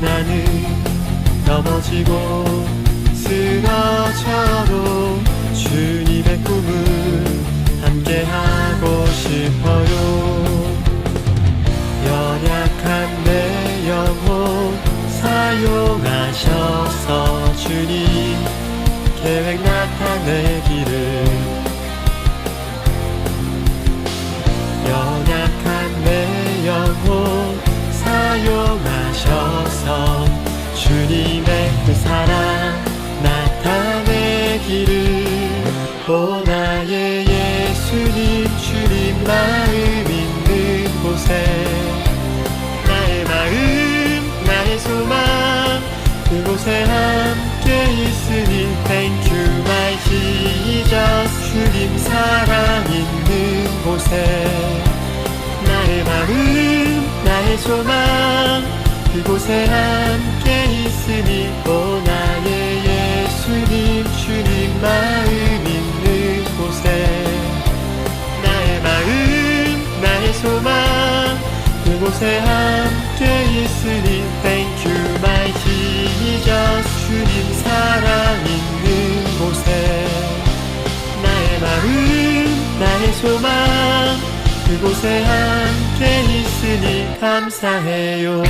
나는 넘어지고 쓰러져도 주님의 꿈을 함께하고 싶어요. 연약한 내 영혼 사용하셔서 주님 계획 나타내기를 연약한 내 영혼 사용하셔서 주님의 그 사랑 나타내기를 오 나의 예수님 주님 마음 있는 곳에 나의 마음 나의 소망 그곳에 함께 있으니 Thank you my Jesus. 주님 사랑 있는 곳에 나의 마음 나의 소망 그곳에 함께 있으니 오 나의 예수님 주님 마음 있는 곳에. 나의 마음 나의 소망 그곳에 함께 있으니 Thank you my Jesus 주님 사랑 있는 곳에. 나의 마음 나의 소망 그곳에 함께 있으니 감사해요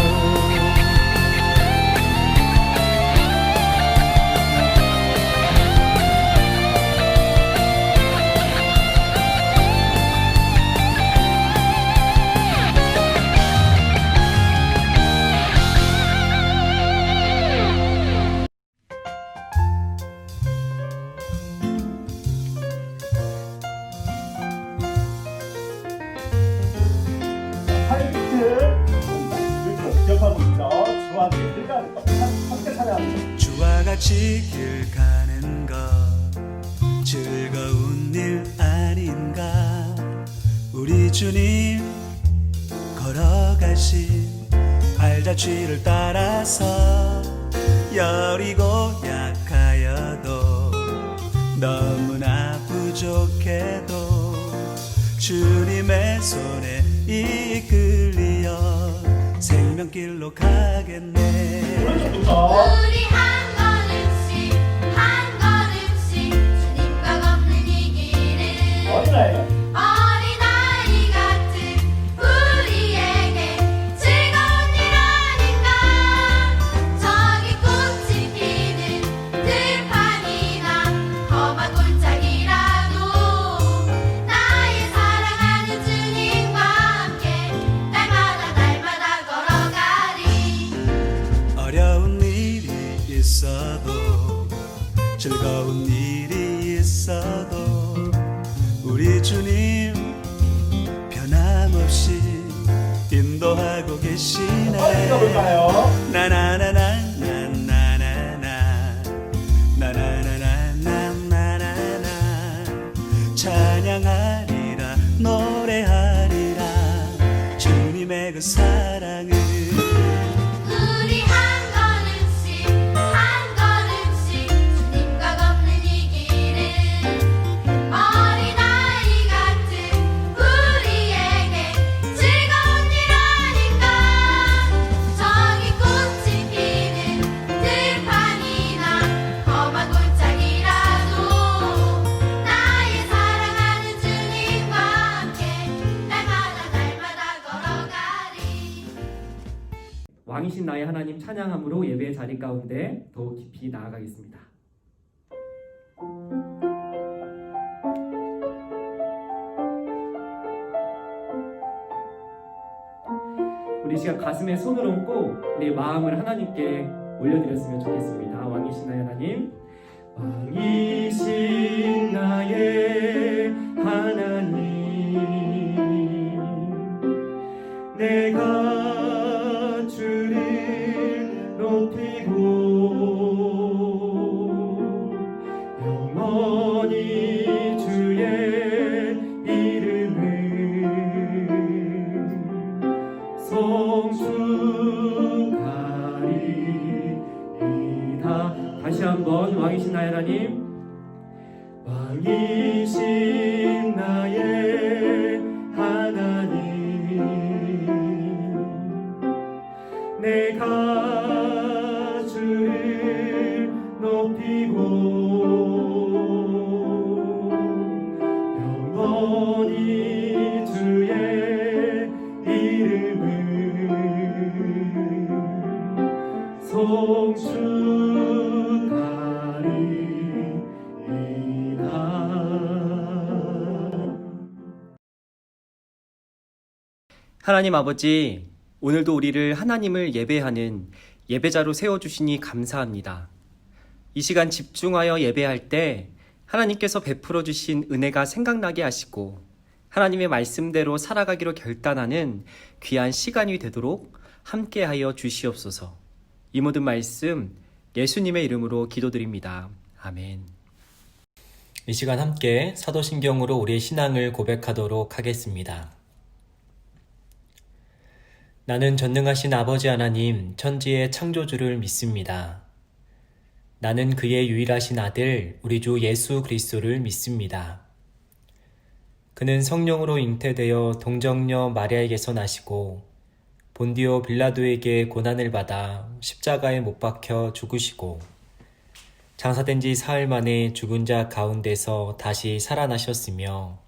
주님의 손에 이끌려 생명길로 가겠네. 우리 한 주님 변함없이 인도하고 계시네. 어디가 볼까요? 나나 왕이신 나의 하나님 찬양함으로 예배의 자리 가운데 더욱 깊이 나아가겠습니다. 우리 시간 가슴에 손을 얹고 내 마음을 하나님께 올려드렸으면 좋겠습니다. 왕이신 나의 하나님, 왕이신 나의 하나님, 다 다시 한번 왕이신 나의 하나님. 왕이신 나의 하나님 하나님 아버지, 오늘도 우리를 하나님을 예배하는 예배자로 세워주시니 감사합니다. 이 시간 집중하여 예배할 때 하나님께서 베풀어 주신 은혜가 생각나게 하시고 하나님의 말씀대로 살아가기로 결단하는 귀한 시간이 되도록 함께하여 주시옵소서. 이 모든 말씀 예수님의 이름으로 기도드립니다. 아멘. 이 시간 함께 사도신경으로 우리의 신앙을 고백하도록 하겠습니다. 나는 전능하신 아버지 하나님, 천지의 창조주를 믿습니다. 나는 그의 유일하신 아들, 우리 주 예수 그리스도를 믿습니다. 그는 성령으로 잉태되어 동정녀 마리아에게서 나시고, 본디오 빌라도에게 고난을 받아 십자가에 못 박혀 죽으시고, 장사된 지 사흘 만에 죽은 자 가운데서 다시 살아나셨으며,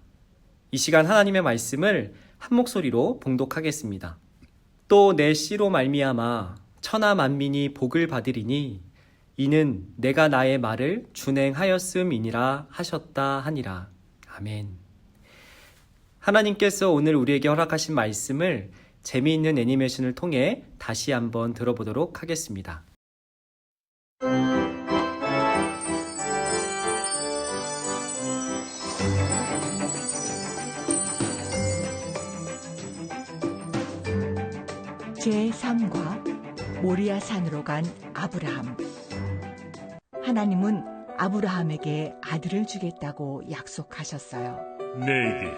이 시간 하나님의 말씀을 한 목소리로 봉독하겠습니다. 또 내 씨로 말미암아 천하 만민이 복을 받으리니 이는 내가 나의 말을 준행하였음이니라 하셨다 하니라. 아멘. 하나님께서 오늘 우리에게 허락하신 말씀을 재미있는 애니메이션을 통해 다시 한번 들어보도록 하겠습니다. 제3과 모리아 산으로 간 아브라함. 하나님은 아브라함에게 아들을 주겠다고 약속하셨어요. 내게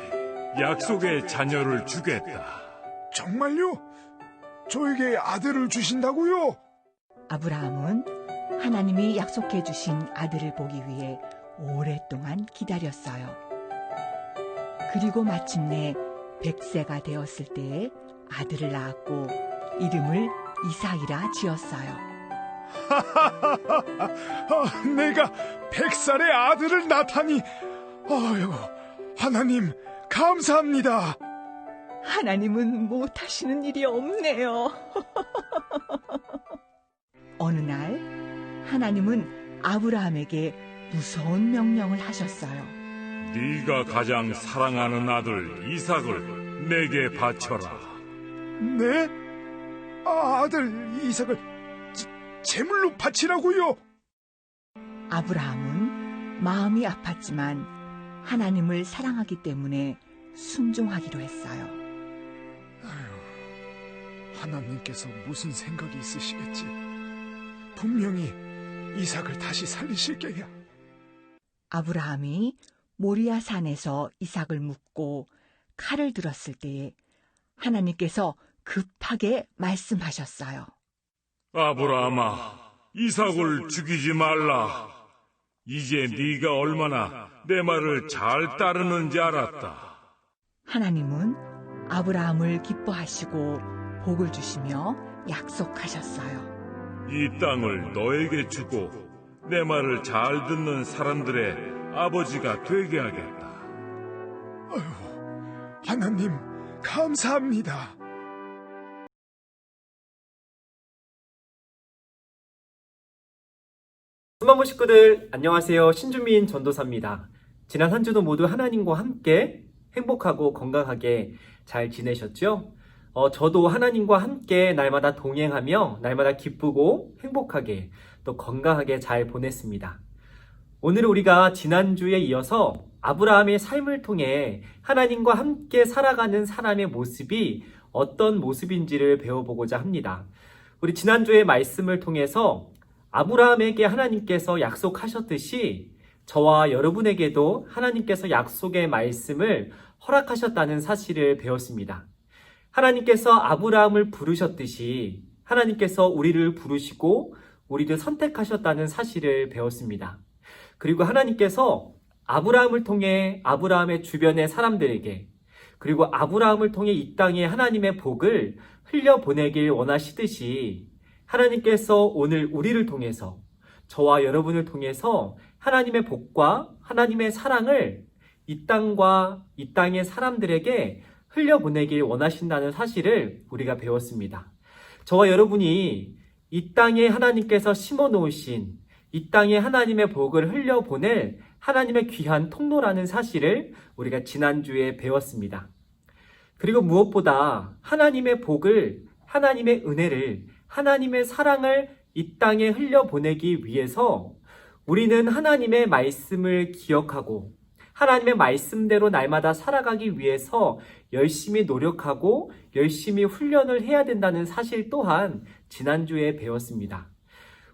약속의 자녀를 주겠다. 정말요? 저에게 아들을 주신다고요? 아브라함은 하나님이 약속해 주신 아들을 보기 위해 오랫동안 기다렸어요. 그리고 마침내 100세가 되었을 때에 아들을 낳았고 이름을 이삭이라 지었어요. 아, 내가 백살의 아들을 낳다니. 아유, 하나님, 감사합니다. 하나님은 못하시는 일이 없네요. 어느 날 하나님은 아브라함에게 무서운 명령을 하셨어요. 네가 가장 사랑하는 아들 이삭을 내게 바쳐라. 네? 아, 아들 이삭을 제, 제물로 바치라고요? 아브라함은 마음이 아팠지만 하나님을 사랑하기 때문에 순종하기로 했어요. 하나님께서 무슨 생각이 있으시겠지? 분명히 이삭을 다시 살리실 게야. 아브라함이 모리아 산에서 이삭을 묻고 칼을 들었을 때에 하나님께서 급하게 말씀하셨어요. 아브라함아, 이삭을 죽이지 말라. 이제 네가 얼마나 내 말을 잘 따르는지 알았다. 하나님은 아브라함을 기뻐하시고 복을 주시며 약속하셨어요. 이 땅을 너에게 주고 내 말을 잘 듣는 사람들의 아버지가 되게 하겠다. 하나님, 감사합니다. 수망고 식구들 안녕하세요 신주민 전도사입니다 지난 한 주도 모두 하나님과 함께 행복하고 건강하게 잘 지내셨죠? 어, 저도 하나님과 함께 날마다 동행하며 날마다 기쁘고 행복하게 또 건강하게 잘 보냈습니다 오늘 우리가 지난주에 이어서 아브라함의 삶을 통해 하나님과 함께 살아가는 사람의 모습이 어떤 모습인지를 배워보고자 합니다. 우리 지난주의 말씀을 통해서 아브라함에게 하나님께서 약속하셨듯이 저와 여러분에게도 하나님께서 약속의 말씀을 허락하셨다는 사실을 배웠습니다. 하나님께서 아브라함을 부르셨듯이 하나님께서 우리를 부르시고 우리를 선택하셨다는 사실을 배웠습니다. 그리고 하나님께서 아브라함을 통해 아브라함의 주변의 사람들에게 그리고 아브라함을 통해 이 땅에 하나님의 복을 흘려보내길 원하시듯이 하나님께서 오늘 우리를 통해서 저와 여러분을 통해서 하나님의 복과 하나님의 사랑을 이 땅과 이 땅의 사람들에게 흘려보내길 원하신다는 사실을 우리가 배웠습니다. 저와 여러분이 이 땅에 하나님께서 심어 놓으신 이 땅에 하나님의 복을 흘려보낼 하나님의 귀한 통로라는 사실을 우리가 지난주에 배웠습니다. 그리고 무엇보다 하나님의 복을, 하나님의 은혜를, 하나님의 사랑을 이 땅에 흘려보내기 위해서 우리는 하나님의 말씀을 기억하고 하나님의 말씀대로 날마다 살아가기 위해서 열심히 노력하고 열심히 훈련을 해야 된다는 사실 또한 지난주에 배웠습니다.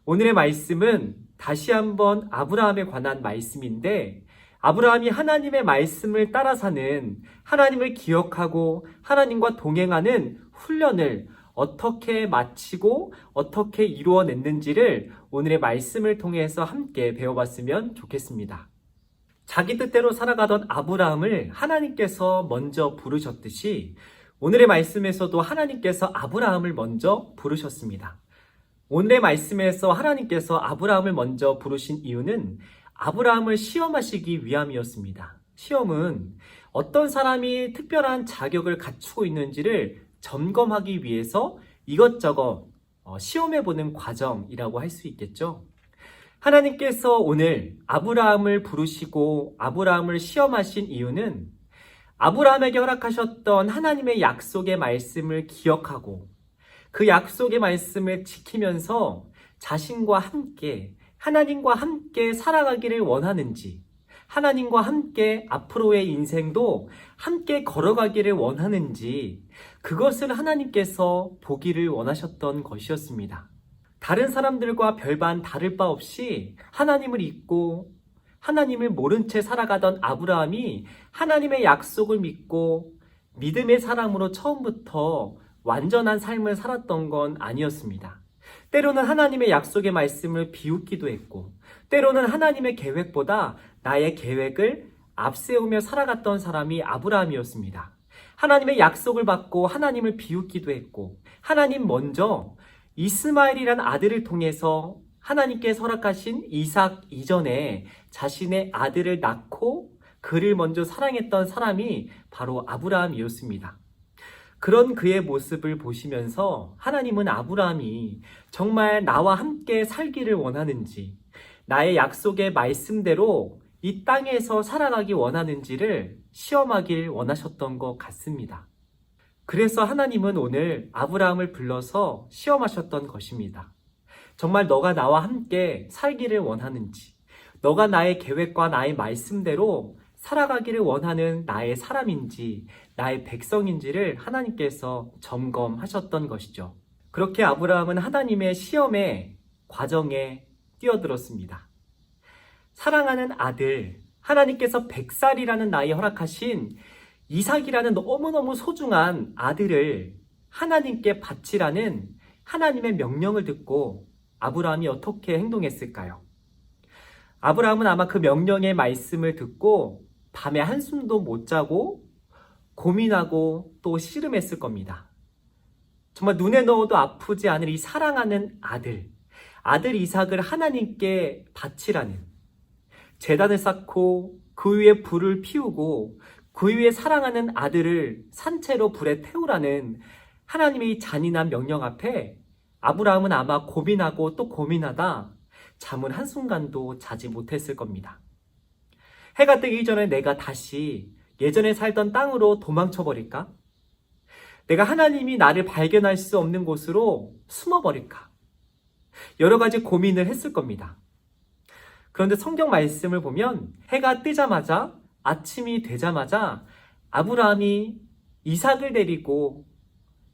오늘의 말씀은 다시 한번 아브라함에 관한 말씀인데 아브라함이 하나님의 말씀을 따라 사는 하나님을 기억하고 하나님과 동행하는 훈련을 어떻게 마치고 어떻게 이루어냈는지를 오늘의 말씀을 통해서 함께 배워봤으면 좋겠습니다. 자기 뜻대로 살아가던 아브라함을 하나님께서 먼저 부르셨듯이 오늘의 말씀에서도 하나님께서 아브라함을 먼저 부르셨습니다. 오늘의 말씀에서 하나님께서 아브라함을 먼저 부르신 이유는 아브라함을 시험하시기 위함이었습니다. 시험은 어떤 사람이 특별한 자격을 갖추고 있는지를 점검하기 위해서 이것저것 어, 시험해 보는 과정이라고 할 수 있겠죠. 하나님께서 오늘 아브라함을 부르시고 아브라함을 시험하신 이유는 아브라함에게 허락하셨던 하나님의 약속의 말씀을 기억하고 그 약속의 말씀을 지키면서 자신과 함께 하나님과 함께 살아가기를 원하는지 하나님과 함께 앞으로의 인생도 함께 걸어가기를 원하는지 그것을 하나님께서 보기를 원하셨던 것이었습니다. 다른 사람들과 별반 다를 바 없이 하나님을 잊고 하나님을 모른 채 살아가던 아브라함이 하나님의 약속을 믿고 믿음의 사람으로 처음부터 완전한 삶을 살았던 건 아니었습니다. 때로는 하나님의 약속의 말씀을 비웃기도 했고, 때로는 하나님의 계획보다 나의 계획을 앞세우며 살아갔던 사람이 아브라함이었습니다. 하나님의 약속을 받고 하나님을 비웃기도 했고, 하나님 먼저 이스마엘이란 아들을 통해서 하나님께 허락하신 이삭 이전에 자신의 아들을 낳고 그를 먼저 사랑했던 사람이 바로 아브라함이었습니다. 그런 그의 모습을 보시면서 하나님은 아브라함이 정말 나와 함께 살기를 원하는지, 나의 약속의 말씀대로 이 땅에서 살아가기 원하는지를 시험하길 원하셨던 것 같습니다. 그래서 하나님은 오늘 아브라함을 불러서 시험하셨던 것입니다. 정말 너가 나와 함께 살기를 원하는지, 너가 나의 계획과 나의 말씀대로 살아가기를 원하는 나의 사람인지, 나의 백성인지를 하나님께서 점검하셨던 것이죠. 그렇게 아브라함은 하나님의 시험의 과정에 뛰어들었습니다. 사랑하는 아들, 하나님께서 백살이라는 나이 허락하신 이삭이라는 너무너무 소중한 아들을 하나님께 바치라는 하나님의 명령을 듣고 아브라함이 어떻게 행동했을까요? 아브라함은 아마 그 명령의 말씀을 듣고 밤에 한숨도 못 자고 고민하고 또 씨름했을 겁니다. 정말 눈에 넣어도 아프지 않을 이 사랑하는 아들, 아들 이삭을 하나님께 바치라는 재단을 쌓고 그 위에 불을 피우고 그 위에 사랑하는 아들을 산채로 불에 태우라는 하나님의 잔인한 명령 앞에 아브라함은 아마 고민하고 또 고민하다 잠은 한순간도 자지 못했을 겁니다. 해가 뜨기 전에 내가 다시 예전에 살던 땅으로 도망쳐 버릴까? 내가 하나님이 나를 발견할 수 없는 곳으로 숨어 버릴까? 여러 가지 고민을 했을 겁니다. 그런데 성경 말씀을 보면 해가 뜨자마자 아침이 되자마자 아브라함이 이삭을 데리고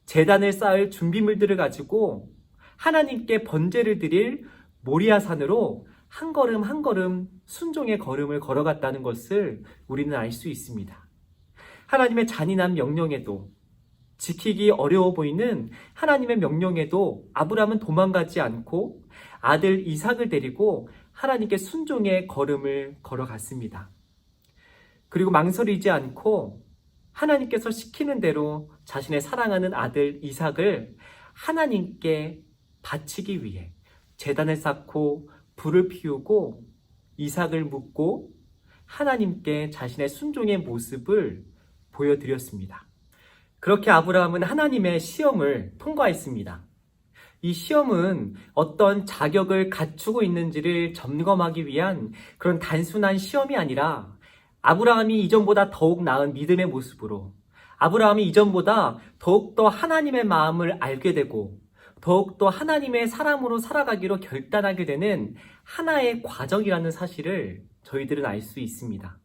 재단을 쌓을 준비물들을 가지고 하나님께 번제를 드릴 모리아산으로 한 걸음 한 걸음 순종의 걸음을 걸어갔다는 것을 우리는 알 수 있습니다. 하나님의 잔인한 명령에도 지키기 어려워 보이는 하나님의 명령에도 아브라함은 도망가지 않고 아들 이삭을 데리고 하나님께 순종의 걸음을 걸어갔습니다. 그리고 망설이지 않고 하나님께서 시키는 대로 자신의 사랑하는 아들 이삭을 하나님께 바치기 위해 재단을 쌓고 불을 피우고 이삭을 묻고 하나님께 자신의 순종의 모습을 보여드렸습니다. 그렇게 아브라함은 하나님의 시험을 통과했습니다. 이 시험은 어떤 자격을 갖추고 있는지를 점검하기 위한 그런 단순한 시험이 아니라 아브라함이 이전보다 더욱 나은 믿음의 모습으로 아브라함이 이전보다 더욱더 하나님의 마음을 알게 되고 더욱더 하나님의 사람으로 살아가기로 결단하게 되는 하나의 과정이라는 사실을 저희들은 알 수 있습니다.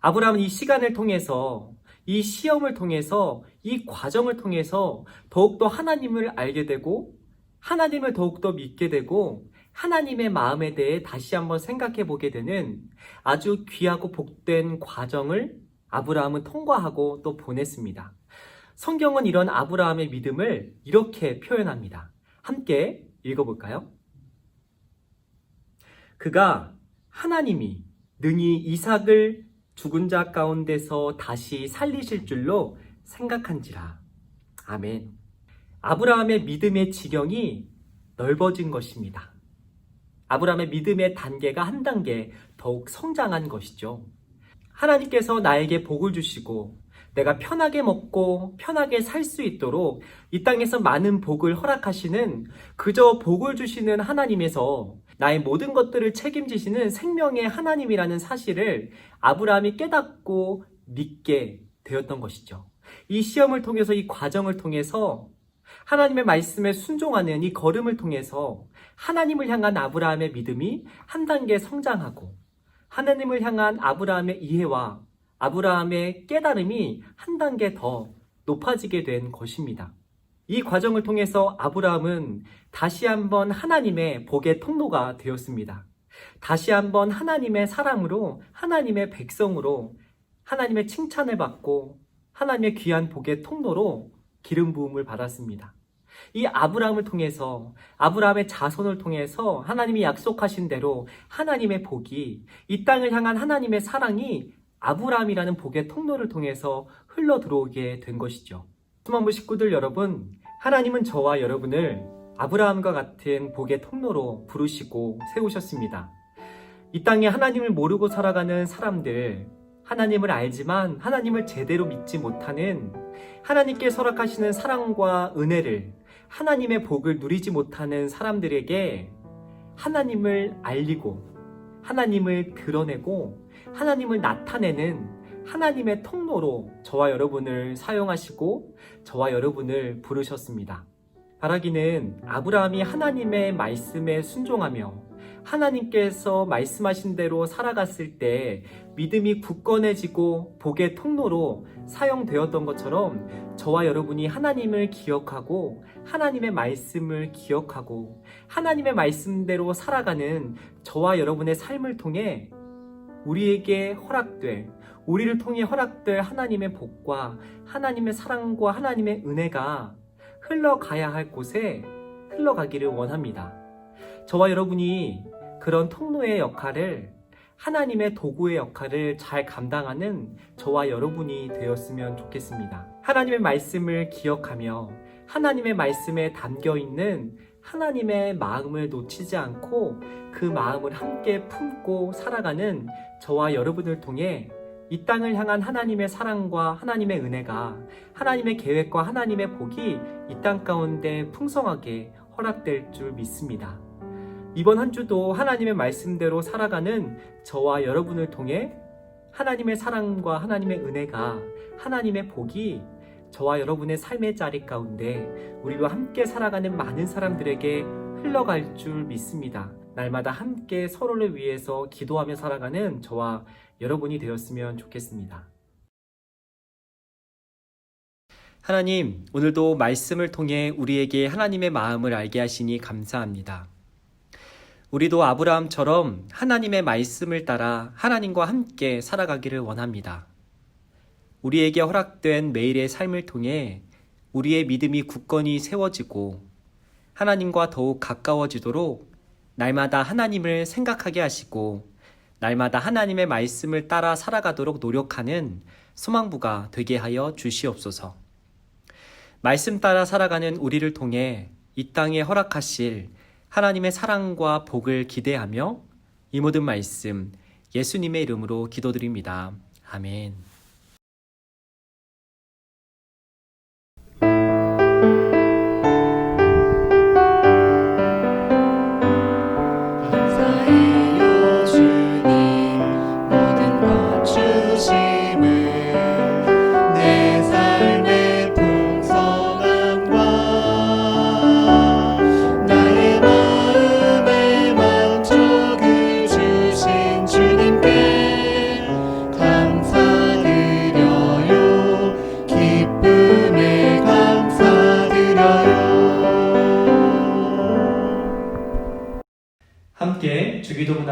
아브라함은 이 시간을 통해서 이 시험을 통해서 이 과정을 통해서 더욱더 하나님을 알게 되고 하나님을 더욱더 믿게 되고 하나님의 마음에 대해 다시 한번 생각해 보게 되는 아주 귀하고 복된 과정을 아브라함은 통과하고 또 보냈습니다. 성경은 이런 아브라함의 믿음을 이렇게 표현합니다. 함께 읽어볼까요? 그가 하나님이 능히 이삭을 죽은 자 가운데서 다시 살리실 줄로 생각한지라. 아멘. 아브라함의 믿음의 지경이 넓어진 것입니다. 아브라함의 믿음의 단계가 한 단계 더욱 성장한 것이죠. 하나님께서 나에게 복을 주시고 내가 편하게 먹고 편하게 살 수 있도록 이 땅에서 많은 복을 허락하시는 그저 복을 주시는 하나님에서 나의 모든 것들을 책임지시는 생명의 하나님이라는 사실을 아브라함이 깨닫고 믿게 되었던 것이죠. 이 시험을 통해서 이 과정을 통해서 하나님의 말씀에 순종하는 이 걸음을 통해서 하나님을 향한 아브라함의 믿음이 한 단계 성장하고 하나님을 향한 아브라함의 이해와 아브라함의 깨달음이 한 단계 더 높아지게 된 것입니다. 이 과정을 통해서 아브라함은 다시 한번 하나님의 복의 통로가 되었습니다. 다시 한번 하나님의 사람으로 하나님의 백성으로 하나님의 칭찬을 받고 하나님의 귀한 복의 통로로 기름 부음을 받았습니다. 이 아브라함을 통해서 아브라함의 자손을 통해서 하나님이 약속하신 대로 하나님의 복이 이 땅을 향한 하나님의 사랑이 아브라함이라는 복의 통로를 통해서 흘러 들어오게 된 것이죠. 수만부 식구들 여러분, 하나님은 저와 여러분을 아브라함과 같은 복의 통로로 부르시고 세우셨습니다. 이 땅에 하나님을 모르고 살아가는 사람들, 하나님을 알지만 하나님을 제대로 믿지 못하는 하나님께 설악하시는 사랑과 은혜를 하나님의 복을 누리지 못하는 사람들에게 하나님을 알리고 하나님을 드러내고 하나님을 나타내는 하나님의 통로로 저와 여러분을 사용하시고 저와 여러분을 부르셨습니다. 바라기는 아브라함이 하나님의 말씀에 순종하며 하나님께서 말씀하신 대로 살아갔을 때 믿음이 굳건해지고 복의 통로로 사용되었던 것처럼 저와 여러분이 하나님을 기억하고 하나님의 말씀을 기억하고 하나님의 말씀대로 살아가는 저와 여러분의 삶을 통해 우리에게 허락될 우리를 통해 허락될 하나님의 복과 하나님의 사랑과 하나님의 은혜가 흘러가야 할 곳에 흘러가기를 원합니다. 저와 여러분이 그런 통로의 역할을 하나님의 도구의 역할을 잘 감당하는 저와 여러분이 되었으면 좋겠습니다. 하나님의 말씀을 기억하며 하나님의 말씀에 담겨 있는 하나님의 마음을 놓치지 않고 그 마음을 함께 품고 살아가는 저와 여러분을 통해 이 땅을 향한 하나님의 사랑과 하나님의 은혜가 하나님의 계획과 하나님의 복이 이 땅 가운데 풍성하게 허락될 줄 믿습니다. 이번 한 주도 하나님의 말씀대로 살아가는 저와 여러분을 통해 하나님의 사랑과 하나님의 은혜가 하나님의 복이 저와 여러분의 삶의 자리 가운데 우리와 함께 살아가는 많은 사람들에게 흘러갈 줄 믿습니다. 날마다 함께 서로를 위해서 기도하며 살아가는 저와 여러분이 되었으면 좋겠습니다. 하나님, 오늘도 말씀을 통해 우리에게 하나님의 마음을 알게 하시니 감사합니다. 우리도 아브라함처럼 하나님의 말씀을 따라 하나님과 함께 살아가기를 원합니다. 우리에게 허락된 매일의 삶을 통해 우리의 믿음이 굳건히 세워지고 하나님과 더욱 가까워지도록 날마다 하나님을 생각하게 하시고 날마다 하나님의 말씀을 따라 살아가도록 노력하는 소망부가 되게 하여 주시옵소서. 말씀 따라 살아가는 우리를 통해 이 땅에 허락하실 하나님의 사랑과 복을 기대하며 이 모든 말씀 예수님의 이름으로 기도드립니다. 아멘.